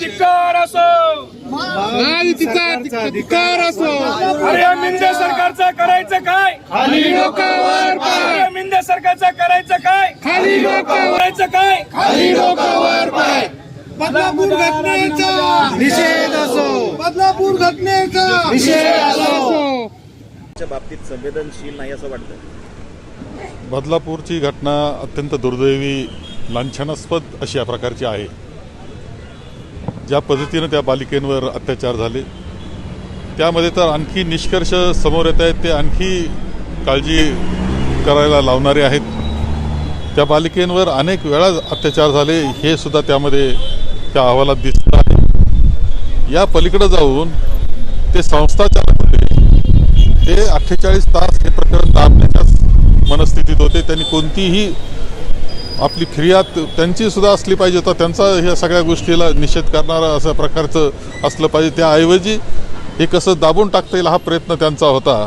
धिक्कार असो. महायुतीचा धिक्कार असो. अरे मिंदे सरकारचं करायचं काय? खाली डोकावर पाय. मिंदे सरकारचं करायचं काय? खाली करायचं काय? खाली डोकावर पाय. बदलापूर घटनेचा. निषेध असो. बदलापूर घटनेचा. निषेध असो. बाबतीत संवेदनशील नाही असं वाटतं. बदलापूरची घटना अत्यंत दुर्दैवी लांछनास्पद अशी या प्रकारची आहे. ज्या पद्धतीनं त्या बालिकेंवर अत्याचार झाले त्यामध्ये तर आणखी निष्कर्ष समोर येत आहेत ते आणखी काळजी करायला लावणारे आहेत. त्या बालिकेंवर अनेक वेळा अत्याचार झाले हे सुद्धा त्यामध्ये त्या अहवालात दिसत आहे. या पलीकडे जाऊन ते संस्थाचालक होते ते अठ्ठेचाळीस तास हे प्रकरण दाबण्याच्याच मनस्थितीत होते त्यांनी कोणतीही आपली फिर्याद त्यांची सुद्धा असली पाहिजे. तर त्यांचा ह्या सगळ्या गोष्टीला निषेध करणारा असं प्रकारचं असलं पाहिजे. त्याऐवजी हे कसं दाबून टाकता येईल हा प्रयत्न त्यांचा होता.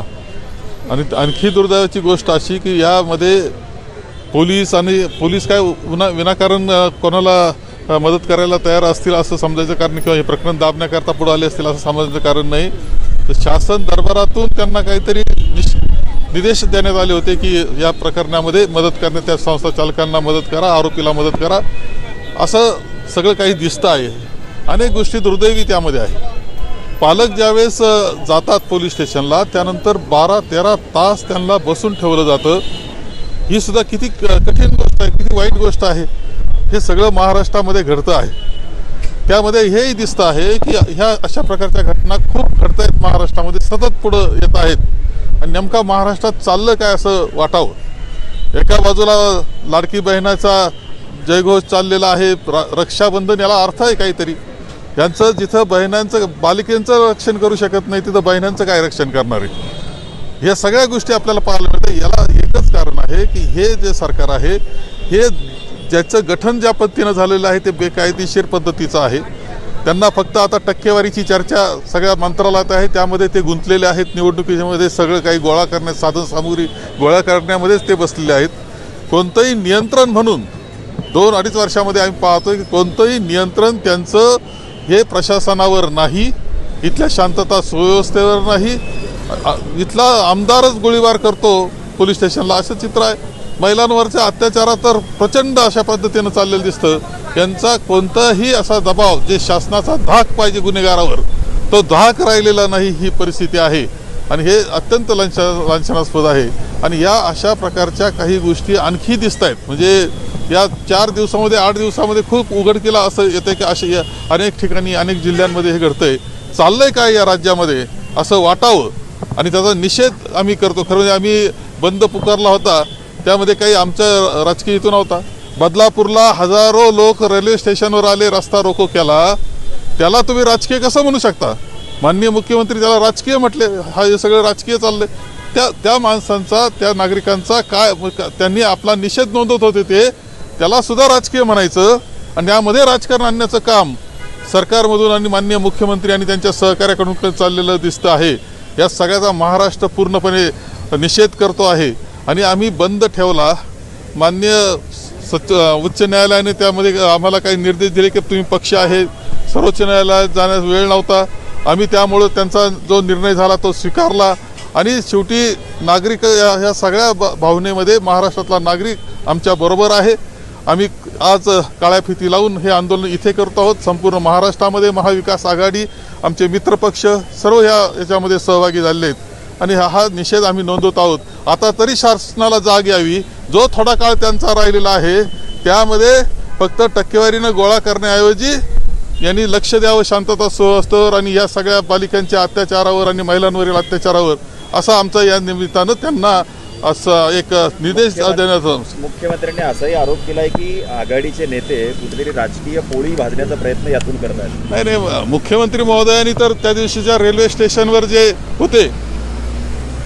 आणि आणखी दुर्दैवाची गोष्ट अशी की यामध्ये पोलीस आणि पोलीस काय विना विनाकारण कोणाला मदत करायला तयार असतील असं समजायचं कारण किंवा हे प्रकरण दाबण्याकरता पुढे आले असतील असं समजायचं कारण नाही. तर शासन दरबारातून त्यांना काहीतरी निर्देश देण्यात आले होते की या प्रकरणामध्ये मदत करण्यात त्या संस्था चालकांना मदत करा आरोपीला मदत करा. असं सगळं काही दिसतं आहे. अनेक गोष्टी दुर्दैवी त्यामध्ये आहे पालक ज्यावेळेस जातात पोलीस स्टेशनला त्यानंतर बारा तेरा तास त्यांना बसून ठेवलं जातं. ही सुद्धा किती क- कठीण गोष्ट आहे किती वाईट गोष्ट आहे हे सगळं महाराष्ट्रामध्ये घडतं आहे. त्यामध्ये हेही दिसतं आहे की ह्या अशा प्रकारच्या घटना खूप घडत आहेत महाराष्ट्रामध्ये सतत पुढं येत आहेत. आणि नेमका महाराष्ट्रात चाललं काय असं वाटावं? एका बाजूला लाडकी बहिणाचा जयघोष चाललेला आहे रक्षाबंधन याला अर्थ आहे काहीतरी. यांचं जिथं बहिणांचं बालिकेंचं रक्षण करू शकत नाही तिथं बहिणांचं काय रक्षण करणार आहे? या सगळ्या गोष्टी आपल्याला पाहायला मिळतं याला एकच कारण आहे की हे जे सरकार आहे हे ज्याचं गठन ज्या पद्धतीनं झालेलं आहे ते बेकायदेशीर पद्धतीचं आहे. त्यांना फक्त आता टक्केवारीची चर्चा सगळ्या मंत्रालयात आहे. त्यामध्ये ते गुंतलेले आहेत. निवडणुकीमध्ये सगळं काही गोळा करण्यात साधन सामुग्री गोळा करण्यामध्येच ते बसलेले आहेत. कोणतंही नियंत्रण म्हणून दोन अडीच वर्षामध्ये आम्ही पाहतो की कोणतंही नियंत्रण त्यांचं हे प्रशासनावर नाही इथल्या शांतता सुव्यवस्थेवर नाही. इथला आमदारच गोळीबार करतो पोलीस स्टेशनला. असं चित्र आहे. महिलांवरच्या अत्याचारात तर प्रचंड अशा पद्धतीनं चाललेलं दिसतं. यांचा कोणताही असा दबाव जे शासनाचा धाक पाहिजे गुन्हेगारावर तो धाक राहिलेला नाही ही परिस्थिती आहे. आणि हे अत्यंत लांछ लांछनास्पद आहे. आणि या अशा प्रकारच्या काही गोष्टी आणखी दिसत आहेत. म्हणजे या चार दिवसामध्ये आठ दिवसामध्ये खूप उघडकीला असं येतं की असे अनेक ठिकाणी अनेक जिल्ह्यांमध्ये हे घडतंय. चाललंय काय या राज्यामध्ये? असं वाटावं. आणि त्याचा निषेध आम्ही करतो. खरं म्हणजे आम्ही बंद पुकारला होता. त्यामध्ये काही आमच्या राजकीय हेतू नव्हता. बदलापूरला हजारो लोक रेल्वे स्टेशनवर आले रस्ता रोको केला. त्याला तुम्ही राजकीय कसं म्हणू शकता? माननीय मुख्यमंत्री त्याला राजकीय म्हटले हा हे सगळं राजकीय चाललंय. त्या त्या माणसांचा त्या नागरिकांचा काय त्यांनी आपला निषेध नोंदवत होते ते त्याला सुद्धा राजकीय म्हणायचं. आणि यामध्ये राजकारण आणण्याचं काम सरकारमधून आणि माननीय मुख्यमंत्री आणि त्यांच्या सहकार्याकडून चाललेलं दिसतं आहे. या सगळ्याचा महाराष्ट्र पूर्णपणे निषेध करतो आहे. आणि आम्ही बंद ठेवला. मान्य सच उच्च न्यायालयाने त्यामध्ये आम्हाला काही निर्देश दिले की तुम्ही पक्ष आहे. सर्वोच्च न्यायालयात जाण्यास वेळ नव्हता. आम्ही त्यामुळं त्यांचा जो निर्णय झाला तो स्वीकारला. आणि शेवटी नागरिक या ह्या सगळ्या भावनेमध्ये महाराष्ट्रातला नागरिक आमच्या बरोबर आहे. आम्ही आज काळ्या फिती लावून हे आंदोलन इथे करतो आहोत. संपूर्ण महाराष्ट्रामध्ये महाविकास आघाडी आमचे मित्रपक्ष सर्व ह्या याच्यामध्ये सहभागी झालेले आहेत. आणि हा हा निषेध आम्ही नोंदवत आहोत. आता तरी शासनाला जाग यावी. जो थोडा काळ त्यांचा राहिलेला आहे त्यामध्ये फक्त टक्केवारीनं गोळा करण्याऐवजी यांनी लक्ष द्यावं शांतता सुव्यवस्थेवर आणि या सगळ्या बालिकांच्या अत्याचारावर आणि महिलांवरील अत्याचारावर असा आमचा या निमित्तानं त्यांना असं एक निर्देश देण्याचा मुख्यमंत्र्यांनी असाही आरोप केलाय की आघाडीचे नेते कुठेतरी राजकीय पोळी भाजण्याचा प्रयत्न यातून करत आहेत नाही नाही मुख्यमंत्री महोदयांनी तर त्या दिवशीच्या रेल्वे स्टेशनवर जे होते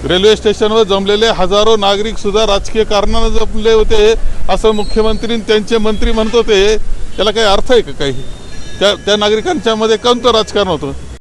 रेल्वे स्टेशनवर जमलेले हजारो नागरिक सुद्धा राजकीय कारणानं जमले होते असं मुख्यमंत्री त्यांचे मंत्री म्हणत होते. त्याला काही अर्थ आहे का काही? त्या त्या नागरिकांच्यामध्ये कोणतं राजकारण होतं?